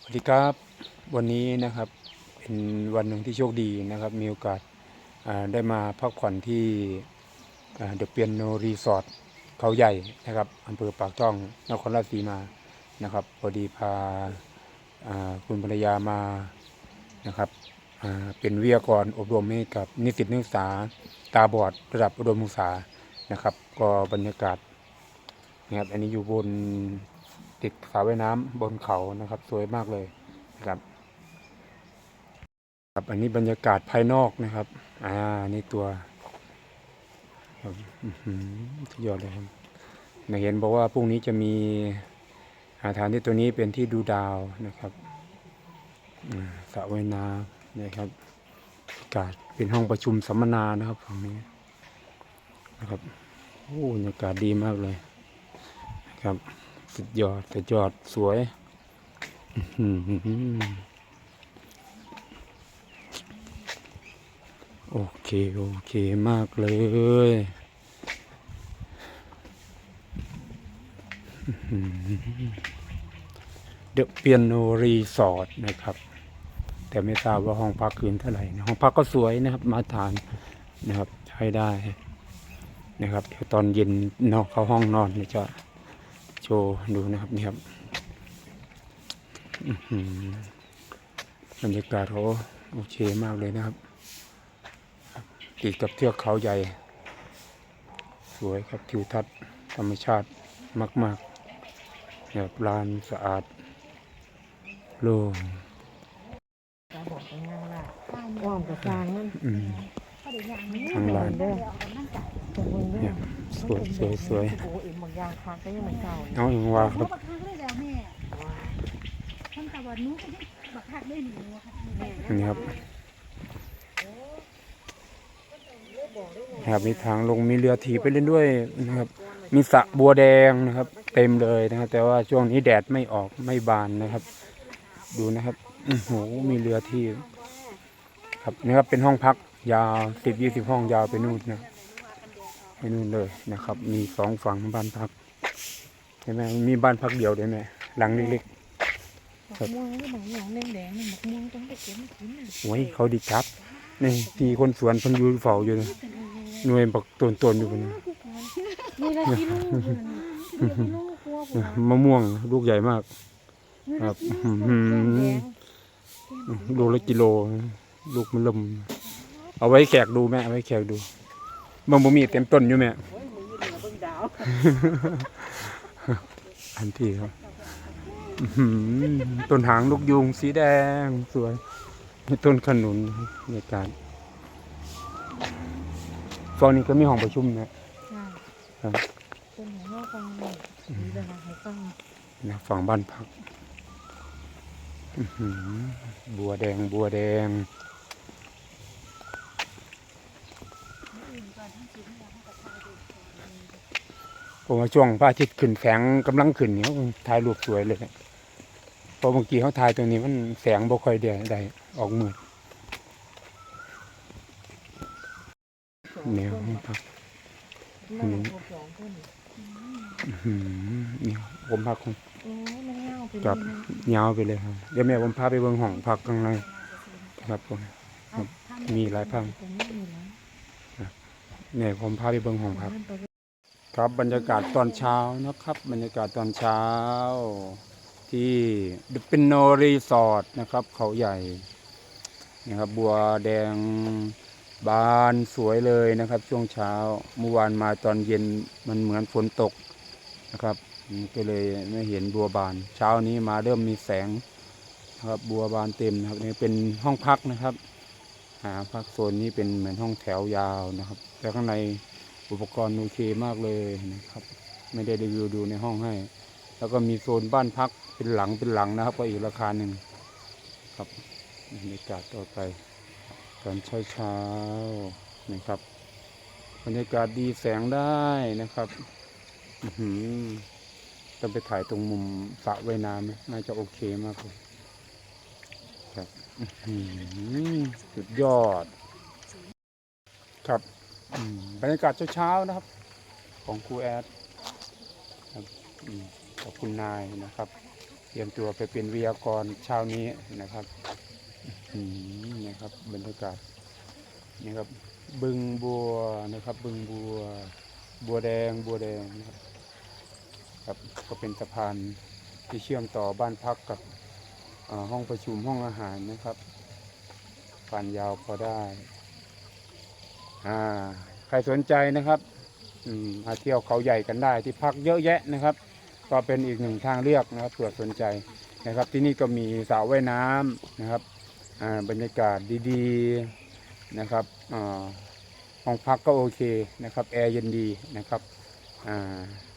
สวัสดีครับวันนี้นะครับเป็นวันหนึ่งที่โชคดีนะครับ มีโอกาสได้มาพักผ่อนที่เดอะเปียโนรีสอร์ทเขาใหญ่นะครับอำเภอปากช่องนครราชสีมานะครับพอดีพาคุณภรรยามานะครับเป็นวิทยากรอบรมให้กับนิสิตนักศึกษาตาบอดระดับอุดมศึกษานะครับ ก็บรรยากาศนะครับอันนี้อยู่บน ติดสระว่ายน้ำบนเขานะครับ สวยมากเลยนะครับครับอันนี้บรรยากาศภายนอกนะครับ อ่านี่ตัวครับสุดยอดเลยครับนเห็นบอกว่าพรุ่งนี้จะมีอาฐานที่ตัวนี้เป็นที่ดูดาวนะครับสระว่ายน้ำนะครับอากาศเป็นห้องประชุมสัมมนานะครับฝั่งนี้นะครับโอ้บรรยากาศดีมากเลยนะครับ สุดยอดสุดยอดสวยโอเค โอเคมากเลยเดอะเปียโนรีสอร์ทนะครับ แต่ไม่ทราบว่าห้องพักคืนเท่าไหร่นะห้องพักก็สวยนะครับ มาทานนะครับ ใช้ได้นะครับ เดี๋ยวตอนเย็นนอกเข้าห้องนอนนี่ยจะ ชว์ดูนะครับนี่ครับอื้อหือบรรยากาศเขาโอเคมากเลยนะครับ ติดกับเทือกเขาใหญ่ สวยครับทิวทัศน์ธรรมชาติมากๆแบบลานสะอาดโล่งตาบอกไปงานละอ้อมกับจางนั่นอืมทางลาน เด้อตรงมึงเด้เนี่อยสวยสวยสวยโอ้เอ็มบางอย่างคักก็ยังเหมือนเก่าเลยเอาเองว่าครับบักคักได้แล้วแม่ท่านตะวันนู้นก็ยังบักคักได้หนูอะค่ะแม่นี่ครับนะครับมีทางลงมีเรือถีบไปเล่นด้วยนะครับ มีสระบัวแดงนะครับ เต็มเลยนะครับแต่ว่าช่วงนี้แดดไม่ออกไม่บานนะครับ ดูนะครับโอ้โหมีเรือที่ ครับนี่ครับเป็นห้องพักยาวสิบยี่สิบห้องยาวไปนู่นนะ ไปนู่นเลยนะครับ มีสองฝั่งบ้านพักใช่ไหมมีบ้านพักเดียวด้วยไหมหลังเล็กหมักม่วงนี่หมักม่วงแดงๆนี่หมักม่วงต้องไปเก็บมากินน่ะๆโอ้ยเขาดีครับนี่ทีคนสวนเพิ่นอยูเฝ้าอยู่นะหน่วยบักตนตนๆอยู่บนนั้นนี่ละกิโลนี่ละกิโลกลัวกว่ามะม่วงลูกใหญ่มากนี่ครัละบกิโลอื้อหือแดงลูกละกิโล ลูกมันลมเอาไว้แขกดูแม่เอาไว้แขกดู บางบ่มีเต็มต้นอยู่แม่โอ้ยมึงอยู่เหนือเบิ่งดาวอันที่ครับอื้อหือต้นหางลูกยุงสีแดงสวยมีต้นขนุนบรรยากาศฝั่งนี้ก็มีห้องประชุมนะใช่เป็นหัวงอกฟังนี่มีเวลาให้ฟังนะฝั่งบ้านพักอื้อหือบัวแดงบัวแดง ผมว่าช่วงพระอาทิตย์ขึ้นแสงกำลังขึ้นเนี่ยถ่ายรูปสวยเลยเพราะเมื่อกี้เขาถ่ายตรงนี้มันแสงบ่ค่อยเดียได้ออกมืดแนวห้องพักนั่งพวกสองคนอื้อหือนี่ผมพักของโอ้ยมันเงาไปเลบยนะยาวไปเลยครับเดี๋ยวแม่ผมพาไปเบิ่งห้องพักข้างในครับผมมีหลายพังตรงนี้มีนะ เนี่ยผมพาไปเบิ่งห้องพักเดินไปเรื่อยครับบรรยากาศตอนเช้านะครับ บรรยากาศตอนเช้า ที่เป็นโนรีสอร์ทนะครับ เขาใหญ่นะครับบัวแดงบานสวยเลยนะครับ ช่วงเช้าเมื่อวานมาตอนเย็นมันเหมือนฝนตกนะครับก็เลยไม่เห็นบัวบาน เช้านี้มาเริ่มมีแสงนะครับบัวบานเต็มนะครับนี่เป็นห้องพักนะครับ หาพักโซนนี้เป็นเหมือนห้องแถวยาวนะครับแต่ข้างในอุปกรณ์โอเคมากเลยนะครับ ไม่ได้รีวิวดูในห้องให้ แล้วก็มีโซนบ้านพักเป็นหลังเป็นหลังนะครับ ก็อีกราคาหนึ่งครับบรรยากาศต่อไปตอนเช้าเช้านะครับบรรยากาศดีแสงได้นะครับอื้อหือต้องไปถ่ายตรงมุมสระว่ายน้ำไหมน่าจะโอเคมากเลยครับ สุดยอด ครับบรรยากาศเช้าๆนะครับ ของครูแอดครับขอบคุณนายนะครับ เตรียมตัวไปเป็นวิทยากรเช้านี้นะครับนะครับบรรยากาศนี่ครับบึงบัวนะครับ บึงบัว บัวแดงบัวแดงนะครับ ก็เป็นสะพานที่เชื่อมต่อบ้านพักกับ ห้องประชุมห้องอาหารนะครับผ่านยาวพอได้อ่าใครสนใจนะครับอืมมาเที่ยวเขาใหญ่กันได้ที่พักเยอะแยะนะครับ ก็เป็นอีกหนึ่งทางเลือกนะครับเผื่อสนใจนะครับ ที่นี่ก็มีสระว่ายน้ำนะครับอ่าบรรยากาศดีๆนะครับอ่าห้องพักก็โอเคนะครับแอร์เย็นดีนะครับอ่า